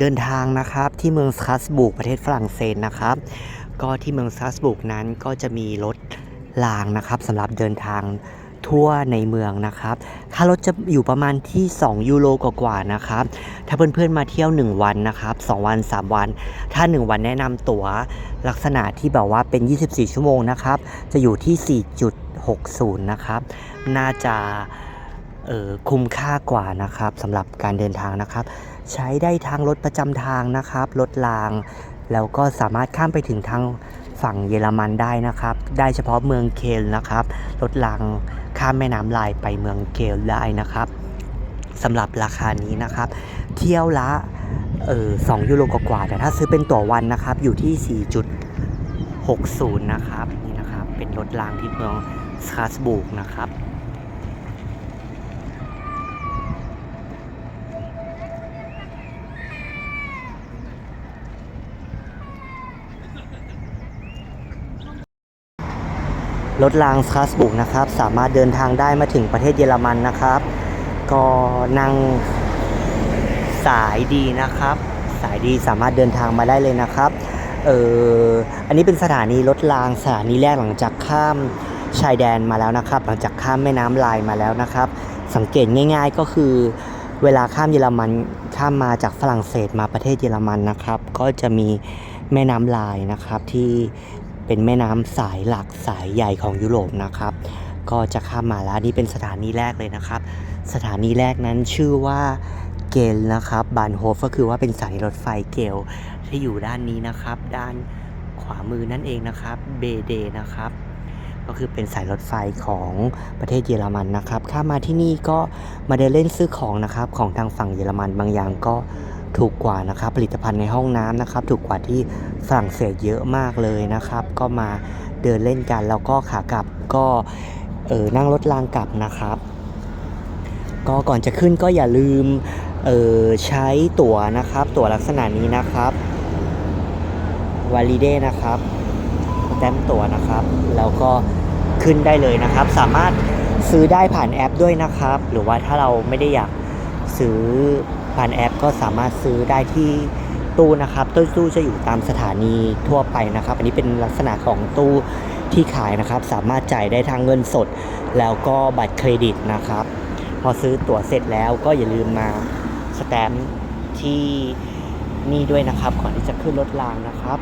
เดินทางนะครับ ที่เมืองสตรัสบุกประเทศฝรั่งเศสนะครับ ก็ที่เมืองสตรัสบุกนั้นก็จะมีรถรางนะครับสำหรับเดินทางทั่วในเมืองนะครับ ค่ารถจะอยู่ประมาณที่ 2 ยูโรกว่าๆนะครับ ถ้าเพื่อนๆมาเที่ยว 1 วันนะครับ 2 วัน 3 วัน ถ้า 1 วันแนะนำตั๋วลักษณะที่แบบว่าเป็น 24 ชั่วโมงนะครับ จะอยู่ที่ 4.60 นะครับ น่าจะเออคุ้มค่ากว่านะครับสำหรับการเดินทางนะครับ ใช้ได้ทางรถประจำทางนะครับ รถราง แล้วก็สามารถข้ามไปถึงทางฝั่งเยอรมันได้นะครับ ได้เฉพาะเมืองเคลน์นะครับ รถรางข้ามแม่น้ำลายไปเมืองเคลได้นะครับสำหรับราคานี้นะครับ เที่ยวละเออสองยูโรกว่าแต่ถ้าซื้อเป็นตั๋ววันนะครับ อยู่ที่ 4.60 นะครับ นี่นะครับ เป็นรถรางที่เมืองสตราสบูกนะครับ รถรางสตราสบุกนะครับ สามารถเดินทางได้มาถึงประเทศเยอรมันนะครับ ก็นั่งสายดีนะครับ สายดีสามารถเดินทางมาได้เลยนะครับเอออันนี้เป็นสถานีรถรางสถานีแรกหลังจากข้ามชายแดนมาแล้วนะครับ หลังจากข้ามแม่น้ำลายมาแล้วนะครับ สังเกตง่าย ๆก็คือเวลาข้ามเยอรมันข้ามมาจากฝรั่งเศสมาประเทศเยอรมันนะครับ ก็จะมีแม่น้ำลายนะครับที่ เป็นแม่น้ำสายหลักสายใหญ่ของยุโรปนะครับ ก็จะข้ามมาแล้วนี่เป็นสถานีแรกเลยนะครับ สถานีแรกนั้นชื่อว่าเกลนะครับบานโฮฟก็คือว่าเป็นสานีรถไฟเกลที่อยู่ด้านนี้นะครับ ด้านขวามือนั่นเองนะครับเบเดนะครับก็คือเป็นสายรถไฟของประเทศเยอรมันนะครับ ข้ามมาที่นี่ก็มาเดินเล่นซื้อของนะครับ ของทางฝั่งเยอรมันบางอย่างก็ ถูกกว่านะครับผลิตภัณฑ์ในห้องน้ำนะครับ ถูกกว่าที่ฝรั่งเศสเยอะมากเลยนะครับ ก็มาเดินเล่นกันแล้วก็ขากลับก็เออนั่งรถรางกลับนะครับ ก็ก่อนจะขึ้นก็อย่าลืมเออใช้ตั๋วนะครับ ตั๋วลักษณะนี้นะครับวาลิเดนะครับแต้มตั๋วนะครับ แล้วก็ขึ้นได้เลยนะครับ สามารถซื้อได้ผ่านแอปด้วยนะครับ หรือว่าถ้าเราไม่ได้อยากซื้อ ผ่านแอปก็สามารถซื้อได้ที่ตู้นะครับตู้ตู้จะอยู่ตามสถานีทั่วไปนะครับ อันนี้เป็นลักษณะของตู้ที่ขายนะครับ สามารถจ่ายได้ทางเงินสด แล้วก็บัตรเครดิตนะครับ พอซื้อตั๋วเสร็จแล้วก็อย่าลืมมาสแตมป์ที่นี่ด้วยนะครับก่อนที่จะขึ้นรถรางนะครับ